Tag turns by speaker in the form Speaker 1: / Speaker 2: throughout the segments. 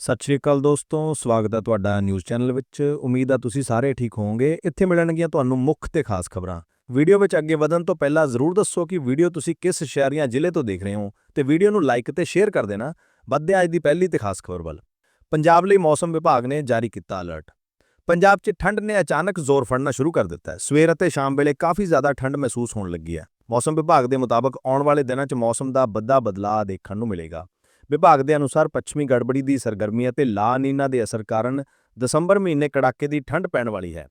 Speaker 1: ਸਤਿ ਸ਼੍ਰੀ ਅਕਾਲ ਦੋਸਤੋ, ਸਵਾਗਤ ਹੈ ਤੁਹਾਡਾ ਨਿਊਜ਼ ਚੈਨਲ ਵਿੱਚ। ਉਮੀਦ ਹੈ ਤੁਸੀਂ ਸਾਰੇ ਠੀਕ ਹੋਵੋਗੇ। ਇੱਥੇ ਮਿਲਣਗੀਆਂ ਤੁਹਾਨੂੰ ਮੁੱਖ ਤੇ ਖਾਸ ਖਬਰਾਂ। ਵੀਡੀਓ ਵਿੱਚ ਅੱਗੇ ਵਧਣ ਤੋਂ ਪਹਿਲਾਂ ਜ਼ਰੂਰ ਦੱਸੋ ਕਿ ਵੀਡੀਓ ਤੁਸੀਂ ਕਿਸ ਸ਼ਹਿਰ ਜਾਂ ਜ਼ਿਲ੍ਹੇ ਤੋਂ ਦੇਖ ਰਹੇ ਹੋ ਤੇ ਵੀਡੀਓ ਨੂੰ ਲਾਈਕ ਤੇ ਸ਼ੇਅਰ ਕਰ ਦੇਣਾ। ਵੱਧਦੇ ਹਾਂ ਅੱਜ ਦੀ ਪਹਿਲੀ ਤੇ ਖਾਸ ਖਬਰ ਵੱਲ। ਪੰਜਾਬ ਲਈ ਮੌਸਮ ਵਿਭਾਗ ਨੇ ਜਾਰੀ ਕੀਤਾ ਅਲਰਟ ਪੰਜਾਬ 'ਚ ਠੰਡ ਨੇ ਅਚਾਨਕ ਜ਼ੋਰ ਫੜਨਾ ਸ਼ੁਰੂ ਕਰ ਦਿੱਤਾ ਹੈ। ਸਵੇਰ ਅਤੇ ਸ਼ਾਮ ਵੇਲੇ ਕਾਫੀ ਜ਼ਿਆਦਾ ਠੰਡ ਮਹਿਸੂਸ ਹੋਣ ਲੱਗੀ ਹੈ। ਮੌਸਮ ਵਿਭਾਗ ਦੇ ਮੁਤਾਬਕ ਆਉਣ ਵਾਲੇ ਦਿਨਾਂ 'ਚ ਮੌਸਮ ਦਾ ਵੱਡਾ ਬਦਲਾਅ ਦੇਖਣ ਨੂੰ ਮਿਲੇਗਾ। ਵਿਭਾਗ ਦੇ ਅਨੁਸਾਰ ਪੱਛਮੀ ਗੜਬੜੀ ਦੀ ਸਰਗਰਮੀ ਅਤੇ ਲਾ ਨੀਨਾ ਦੇ ਅਸਰ ਕਾਰਨ ਦਸੰਬਰ ਮਹੀਨੇ ਕੜਾਕੇ ਦੀ ਠੰਡ ਪੈਣ ਵਾਲੀ ਹੈ।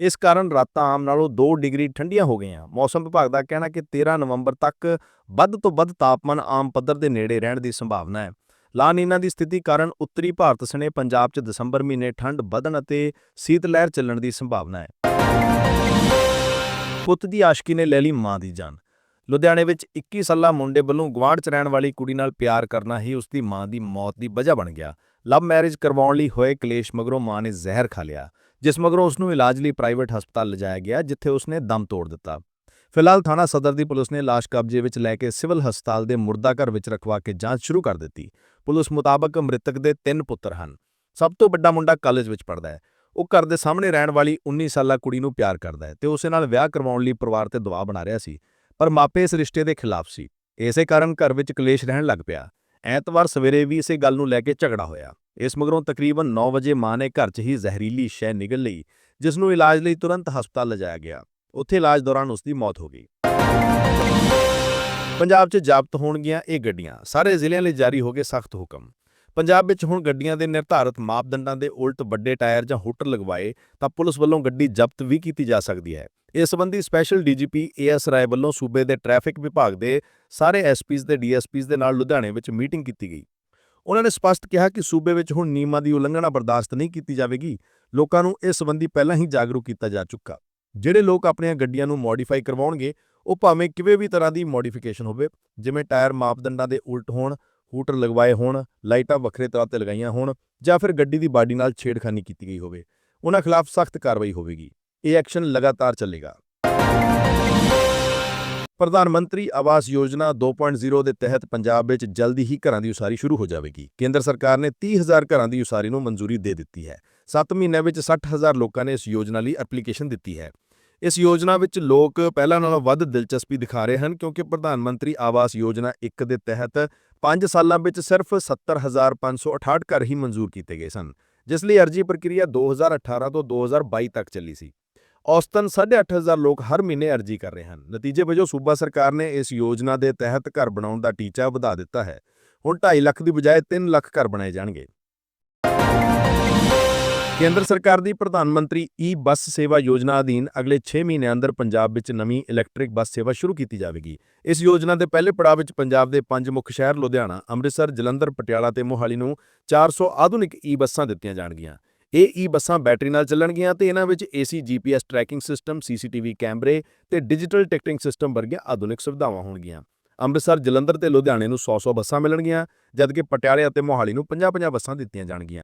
Speaker 1: ਇਸ ਕਾਰਨ ਰਾਤਾਂ ਆਮ ਨਾਲੋਂ 2 ਡਿਗਰੀ ਠੰਡੀਆਂ ਹੋ ਗਈਆਂ। ਮੌਸਮ ਵਿਭਾਗ ਦਾ ਕਹਿਣਾ ਕਿ 13 ਨਵੰਬਰ ਤੱਕ ਵੱਧ ਤੋਂ ਵੱਧ ਤਾਪਮਾਨ ਆਮ ਪੱਧਰ ਦੇ ਨੇੜੇ ਰਹਿਣ ਦੀ ਸੰਭਾਵਨਾ ਹੈ। ਲਾ ਨੀਨਾ ਦੀ ਸਥਿਤੀ ਕਾਰਨ ਉੱਤਰੀ ਭਾਰਤ ਸਣੇ ਪੰਜਾਬ 'ਚ ਦਸੰਬਰ ਮਹੀਨੇ ਠੰਡ ਵਧਣ ਅਤੇ ਸੀਤ ਲਹਿਰ ਚੱਲਣ ਦੀ ਸੰਭਾਵਨਾ ਹੈ। ਪੁੱਤ ਦੀ ਆਸ਼ਕੀ ਨੇ ਲੈ ਲਈ ਮਾਂ ਦੀ ਜਾਨ। ਲੁਧਿਆਣੇ ਵਿੱਚ 21 ਸਾਲਾ ਮੁੰਡੇ ਵੱਲੋਂ ਗੁਆਂਢ 'ਚ ਰਹਿਣ ਵਾਲੀ ਕੁੜੀ ਨਾਲ ਪਿਆਰ ਕਰਨਾ ਹੀ ਉਸ ਦੀ ਮਾਂ ਦੀ ਮੌਤ ਦੀ ਵਜ੍ਹਾ ਬਣ ਗਿਆ। ਲਵ ਮੈਰਿਜ ਕਰਵਾਉਣ ਲਈ ਹੋਏ ਕਲੇਸ਼ ਮਗਰੋਂ ਮਾਂ ਨੇ ਜ਼ਹਿਰ ਖਾ ਲਿਆ, ਜਿਸ ਮਗਰੋਂ ਉਸ ਨੂੰ ਇਲਾਜ ਲਈ ਪ੍ਰਾਈਵੇਟ ਹਸਪਤਾਲ ਲਿਜਾਇਆ ਗਿਆ, ਜਿੱਥੇ ਉਸ ਨੇ ਦਮ ਤੋੜ ਦਿੱਤਾ। ਫਿਲਹਾਲ ਥਾਣਾ ਸਦਰ ਦੀ ਪੁਲਿਸ ਨੇ ਲਾਸ਼ ਕਬਜ਼ੇ ਵਿੱਚ ਲੈ ਕੇ ਸਿਵਲ ਹਸਪਤਾਲ ਦੇ ਮੁਰਦਾ ਘਰ ਵਿੱਚ ਰਖਵਾ ਕੇ ਜਾਂਚ ਸ਼ੁਰੂ ਕਰ ਦਿੱਤੀ। ਪੁਲਿਸ ਮੁਤਾਬਕ ਮ੍ਰਿਤਕ ਦੇ ਤਿੰਨ ਪੁੱਤਰ ਹਨ। ਸਭ ਤੋਂ ਵੱਡਾ ਮੁੰਡਾ ਕਾਲਜ ਵਿੱਚ ਪੜ੍ਹਦਾ ਹੈ। ਉਹ ਘਰ ਦੇ ਸਾਹਮਣੇ ਰਹਿਣ ਵਾਲੀ 19 ਸਾਲਾ ਕੁੜੀ ਨੂੰ ਪਿਆਰ ਕਰਦਾ ਹੈ ਤੇ ਉਸੇ ਨਾਲ ਵਿਆਹ ਕਰਵਾਉਣ ਲਈ ਪਰਿਵਾਰ ਤੇ ਦਬਾਅ ਬਣਾ ਰਿਹਾ ਸੀ। ਪਰ ਮਾਪੇ ਇਸ ਰਿਸ਼ਤੇ ਦੇ ਖਿਲਾਫ ਸੀ। ਇਸੇ ਕਾਰਨ ਘਰ ਵਿੱਚ ਕਲੇਸ਼ ਰਹਿਣ ਲੱਗ ਪਿਆ। ਐਤਵਾਰ ਸਵੇਰੇ ਵੀ ਇਸੇ ਗੱਲ ਨੂੰ ਲੈ ਕੇ ਝਗੜਾ ਹੋਇਆ। ਇਸ ਮਗਰੋਂ ਤਕਰੀਬਨ 9 ਵਜੇ ਮਾਂ ਨੇ ਘਰ 'ਚ ਹੀ ਜ਼ਹਿਰੀਲੀ ਸ਼ੈ ਨਿਗਲ ਲਈ, ਜਿਸ ਨੂੰ ਇਲਾਜ ਲਈ ਤੁਰੰਤ ਹਸਪਤਾਲ ਲਿਜਾਇਆ ਗਿਆ। ਉੱਥੇ ਇਲਾਜ ਦੌਰਾਨ ਉਸ ਦੀ ਮੌਤ ਹੋ ਗਈ। ਪੰਜਾਬ 'ਚ ਜ਼ਬਤ ਹੋਣਗੀਆਂ ਇਹ ਗੱਡੀਆਂ। ਸਾਰੇ ਜ਼ਿਲ੍ਹਿਆਂ ਲਈ ਜਾਰੀ ਹੋ ਗਏ ਸਖਤ ਹੁਕਮ। ਪੰਜਾਬ ਵਿੱਚ ਹੁਣ ਗੱਡੀਆਂ ਦੇ ਨਿਰਧਾਰਤ ਮਾਪਦੰਡਾਂ ਦੇ ਉਲਟ ਵੱਡੇ ਟਾਇਰ ਜਾਂ ਹੂਟਰ ਲਗਵਾਏ ਤਾਂ ਪੁਲਿਸ ਵੱਲੋਂ ਗੱਡੀ ਜ਼ਬਤ ਵੀ ਕੀਤੀ ਜਾ ਸਕਦੀ ਹੈ। ਇਸ ਸੰਬੰਧੀ ਸਪੈਸ਼ਲ ਡੀਜੀਪੀ ਏਐਸ ਰਾਏ ਵੱਲੋਂ ਸੂਬੇ ਦੇ ਟ੍ਰੈਫਿਕ ਵਿਭਾਗ ਦੇ ਸਾਰੇ ਐਸਪੀਜ਼ ਤੇ ਡੀਐਸਪੀਜ਼ ਦੇ ਨਾਲ ਲੁਧਿਆਣੇ ਵਿੱਚ ਮੀਟਿੰਗ ਕੀਤੀ ਗਈ। ਉਹਨਾਂ ਨੇ ਸਪਸ਼ਟ ਕਿਹਾ ਕਿ ਸੂਬੇ ਵਿੱਚ ਹੁਣ ਨਿਯਮਾਂ ਦੀ ਉਲੰਘਣਾ ਬਰਦਾਸ਼ਤ ਨਹੀਂ ਕੀਤੀ ਜਾਵੇਗੀ। ਲੋਕਾਂ ਨੂੰ ਇਸ ਸੰਬੰਧੀ ਪਹਿਲਾਂ ਹੀ ਜਾਗਰੂਕ ਕੀਤਾ ਜਾ ਚੁੱਕਾ। ਜਿਹੜੇ ਲੋਕ ਆਪਣੀਆਂ ਗੱਡੀਆਂ ਨੂੰ ਮੋਡੀਫਾਈ ਕਰਵਾਉਣਗੇ, ਉਹ ਭਾਵੇਂ ਕਿਵੇਂ ਵੀ ਤਰ੍ਹਾਂ ਦੀ ਮੋਡੀਫਿਕੇਸ਼ਨ ਹੋਵੇ, ਜਿਵੇਂ ਟਾਇਰ ਮਾਪਦੰਡਾਂ ਦੇ ਉਲਟ ਹੋਣ ਹੂਟਰ ਲਗਵਾਏ ਹੋਣ, ਲਾਈਟਾਂ ਵੱਖਰੇ ਤਰ੍ਹਾਂ ਤੇ ਲਗਾਈਆਂ ਹੋਣ ਜਾਂ ਫਿਰ ਗੱਡੀ ਦੀ ਬਾਡੀ ਨਾਲ ਛੇੜਖਾਨੀ ਕੀਤੀ ਗਈ ਹੋਵੇ, ਉਹਨਾਂ ਖਿਲਾਫ ਸਖਤ ਕਾਰਵਾਈ ਹੋਵੇਗੀ। ਇਹ ਐਕਸ਼ਨ ਲਗਾਤਾਰ ਚੱਲੇਗਾ। ਪ੍ਰਧਾਨ ਮੰਤਰੀ ਆਵਾਸ ਯੋਜਨਾ 2.0 ਦੇ ਤਹਿਤ ਪੰਜਾਬ ਵਿੱਚ ਜਲਦੀ ਹੀ ਘਰਾਂ ਦੀ ਉਸਾਰੀ ਸ਼ੁਰੂ ਹੋ ਜਾਵੇਗੀ। ਕੇਂਦਰ ਸਰਕਾਰ ਨੇ 30000 ਘਰਾਂ ਦੀ ਉਸਾਰੀ ਨੂੰ ਮਨਜ਼ੂਰੀ ਦੇ ਦਿੱਤੀ ਹੈ। 7 ਮਹੀਨਿਆਂ ਵਿੱਚ 60000 ਲੋਕਾਂ ਨੇ ਇਸ ਯੋਜਨਾ ਲਈ ਐਪਲੀਕੇਸ਼ਨ ਦਿੱਤੀ ਹੈ। ਇਸ ਯੋਜਨਾ ਵਿੱਚ ਲੋਕ ਪਹਿਲਾਂ ਨਾਲੋਂ ਵੱਧ ਦਿਲਚਸਪੀ ਦਿਖਾ ਰਹੇ ਹਨ ਕਿਉਂਕਿ ਪ੍ਰਧਾਨ ਮੰਤਰੀ ਆਵਾਸ ਯੋਜਨਾ 1 ਦੇ ਤਹਿਤ 5 ਸਾਲਾਂ ਵਿੱਚ ਸਿਰਫ 70568 ਘਰ ਹੀ ਮਨਜ਼ੂਰ ਕੀਤੇ ਗਏ ਸਨ, ਜਿਸ ਲਈ ਅਰਜੀ ਪ੍ਰਕਿਰਿਆ 2018 ਤੋਂ 2022 ਤੱਕ ਚੱਲੀ ਸੀ। ਔਸਤਨ 8500 ਲੋਕ ਹਰ ਮਹੀਨੇ ਅਰਜੀ ਕਰ ਰਹੇ ਹਨ। ਨਤੀਜੇ ਵਜੋਂ ਸੂਬਾ ਸਰਕਾਰ ਨੇ ਇਸ ਯੋਜਨਾ ਦੇ ਤਹਿਤ ਘਰ ਬਣਾਉਣ ਦਾ ਟੀਚਾ ਵਧਾ ਦਿੱਤਾ ਹੈ। ਹੁਣ 2.5 ਲੱਖ ਦੀ ਬਜਾਏ 3 ਲੱਖ ਘਰ ਬਣਾਏ ਜਾਣਗੇ। ਕੇਂਦਰ ਸਰਕਾਰ ਦੀ ਪ੍ਰਧਾਨ ਮੰਤਰੀ ਈ ਬੱਸ ਸੇਵਾ ਯੋਜਨਾ ਅਧੀਨ ਅਗਲੇ 6 ਮਹੀਨਿਆਂ ਅੰਦਰ ਪੰਜਾਬ ਵਿੱਚ ਨਵੀਂ ਇਲੈਕਟ੍ਰਿਕ ਬੱਸ ਸੇਵਾ ਸ਼ੁਰੂ ਕੀਤੀ ਜਾਵੇਗੀ। ਇਸ ਯੋਜਨਾ ਦੇ ਪਹਿਲੇ ਪੜਾਅ ਵਿੱਚ ਪੰਜਾਬ ਦੇ ਪੰਜ ਮੁੱਖ ਸ਼ਹਿਰ ਲੁਧਿਆਣਾ, ਅੰਮ੍ਰਿਤਸਰ, ਜਲੰਧਰ, ਪਟਿਆਲਾ ਤੇ ਮੋਹਾਲੀ ਨੂੰ 400 ਆਧੁਨਿਕ ਈ ਬੱਸਾਂ ਦਿੱਤੀਆਂ ਜਾਣਗੀਆਂ। ਇਹ ਈ ਬੱਸਾਂ ਬੈਟਰੀ ਨਾਲ ਚੱਲਣਗੀਆਂ ਤੇ ਇਹਨਾਂ ਵਿੱਚ AC GPS tracking system CCTV ਕੈਮਰੇ ਤੇ ਡਿਜੀਟਲ ਟਿਕਟਿੰਗ ਸਿਸਟਮ ਵਰਗੀਆਂ ਆਧੁਨਿਕ ਸੁਵਿਧਾਵਾਂ ਹੋਣਗੀਆਂ। ਅੰਮ੍ਰਿਤਸਰ, ਜਲੰਧਰ ਤੇ ਲੁਧਿਆਣੇ ਨੂੰ 100-100 ਬੱਸਾਂ ਮਿਲਣਗੀਆਂ, ਜਦਕਿ ਪਟਿਆਲੇ ਅਤੇ ਮੋਹਾਲੀ ਨੂੰ 50-50 ਬੱਸਾਂ ਦਿੱਤੀਆਂ ਜਾਣਗੀਆਂ।